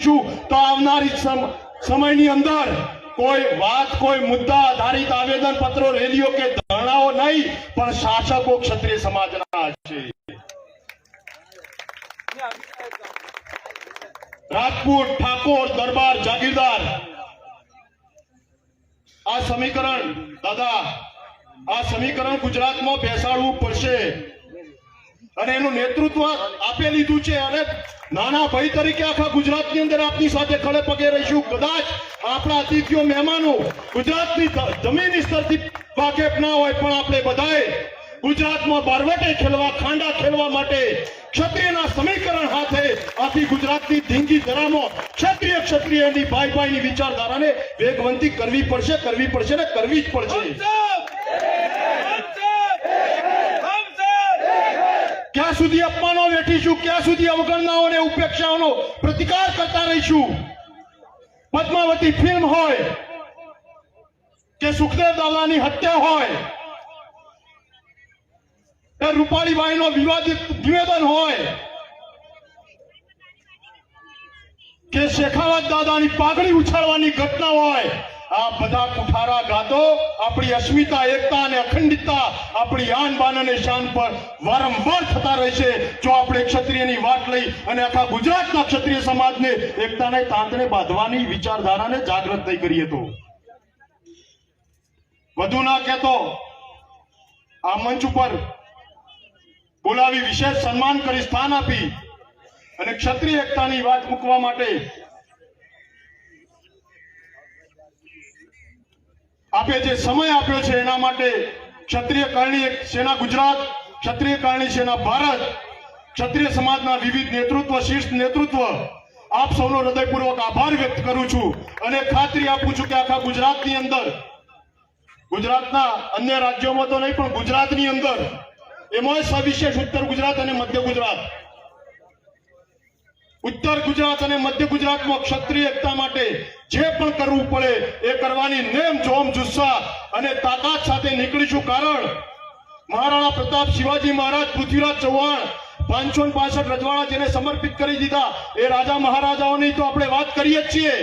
છું, તો આવનારી સમયની અંદર કોઈ વાત, કોઈ મુદ્દા આધારિત આવેદન પત્રો રેલીઓ કે ધરણાઓ નહીં, પણ શાસકો ક્ષત્રિય સમાજના છે. રાજપૂત ઠાકોર, દરબાર જાગીરદાર. આ સમીકરણ, દાદા, આ સમીકરણ ગુજરાતમાં બેસાડવું પડશે. અને એનું નેતૃત્વ આપે લીધું છે અને નાના ભાઈ તરીકે આખા ગુજરાતની અંદર આપની સાથે ખડે પગે રહીશું. કદાચ આપણા અતિથિઓ, મહેમાનો ગુજરાતની જમીની સ્તરથી વાકેફ ના હોય પણ આપણે બધાએ ગુજરાતમાં બારવટે ખેલવા, ખાંડા ખેલવા માટે ક્ષત્રિયના સમીકરણ હાથે આખી ગુજરાતની ધીંગી ધરામાં ક્ષત્રિય ક્ષત્રિયની ભાઈ ભાઈની વિચારધારાને વેગવંતી કરવી પડશે કરવી પડશે ને કરવી જ પડશે. ક્યાં સુધી અપમાનો વેઠીશું ક્યાં સુધી અવગણનાઓ અને ઉપેક્ષાઓનો પ્રતિકાર કરતા રહીશું. પદ્માવતી ફિલ્મ હોય કે સુખદેવ દાદાની હત્યા હોય, કે રૂપાળીબાઈનો વિવાદિત નિવેદન હોય, કે શેખાવત દાદાની પાઘડી ઉછાળવાની ઘટના હોય, આ બધા કુઠારા ગાતો આપણી અસ્મિતા, એકતા અને અખંડિતતા આપણી આન, બાન અને શાન પર વારંવાર થતા રહેશે જો આપણે ક્ષત્રિયની વાત લઈ અને આખા ગુજરાતના ક્ષત્રિય સમાજને એકતાને તાંતને બાંધવાની વિચારધારાને જાગૃત નહીં કરીએ તો. વધુ ના કહેતો, આ મંચ ઉપર બોલાવી વિશેષ સન્માન કરી સ્થાન આપી અને ક્ષત્રિય એકતાની વાત મૂકવા માટે આપે જે સમય આપ્યો છે એના માટે ક્ષત્રિય કરણી સેના ગુજરાત, ક્ષત્રિય કરણી સેના ભારત, ક્ષત્રિય સમાજના વિવિધ નેતૃત્વ, શીર્ષ નેતૃત્વ, આપ સૌનો હૃદયપૂર્વક આભાર વ્યક્ત કરું છું અને ખાતરી આપું છું કે આખા ગુજરાતની અંદર, ગુજરાતના અન્ય રાજ્યોમાં તો નહીં પણ ગુજરાતની અંદર એમાં સવિશેષ ઉત્તર ગુજરાત અને મધ્ય ગુજરાત. ઉત્તર ગુજરાત અને મધ્ય ગુજરાતમાં ક્ષત્રિય એકતા માટે જે પણ કરવું પડે એ કરવાની નેમ જોમ જુસ્સા અને તાકાત સાથે નીકળીશું કારણ મહારાણા પ્રતાપ શિવાજી મહારાજ પૃથ્વીરાજ ચૌહાણ પાંચસો પાસઠ રજવાડા જેને સમર્પિત કરી દીધા, એ રાજા મહારાજાઓની તો આપણે વાત કરીએ જ છીએ.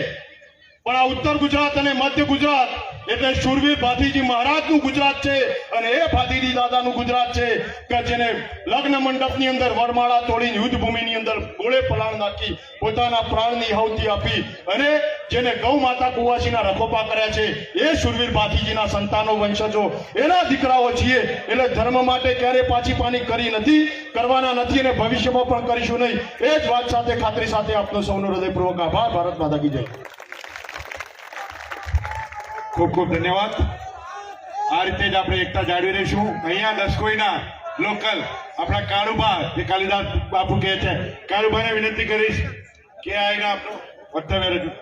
પણ આ ઉત્તર ગુજરાત અને મધ્ય ગુજરાત એટલે શૂરવીર ભાથીજી મહારાજનું ગુજરાત છે અને એ ભાથીજી દાદાનું ગુજરાત છે કે જેને લગ્ન મંડપની અંદર વરમાળા તોડીને યુદ્ધ ભૂમિની અંદર ગોળે પલાણ નાખી પોતાના પ્રાણની આહુતિ આપી અને જેને ગૌ માતા કુવાસીના રખોપા કર્યા છે, એ શૂરવીર ભાથીજીના સંતાનો વંશજો. એના દીકરાઓ છીએ, એટલે ધર્મ માટે ક્યારે પાછી પાની કરી નથી, કરવાના નથી અને ભવિષ્યમાં પણ કરીશું નહીં. એ જ વાત સાથે ખાતરી સાથે આપનો સૌનો હૃદયપૂર્વક આભાર. ભારત માતા કી જય. ખૂબ ખૂબ ધન્યવાદ. આ રીતે જ આપણે એકતા જાળવી રહીશું. અહીંયા લશ્કોઈના લોકલ આપણા કાળુબા, જે કાલિદાસ બાપુ કહે છે. કાળુબાને વિનંતી કરીશ કે આ એના આપણું વક્તવ્ય રજૂ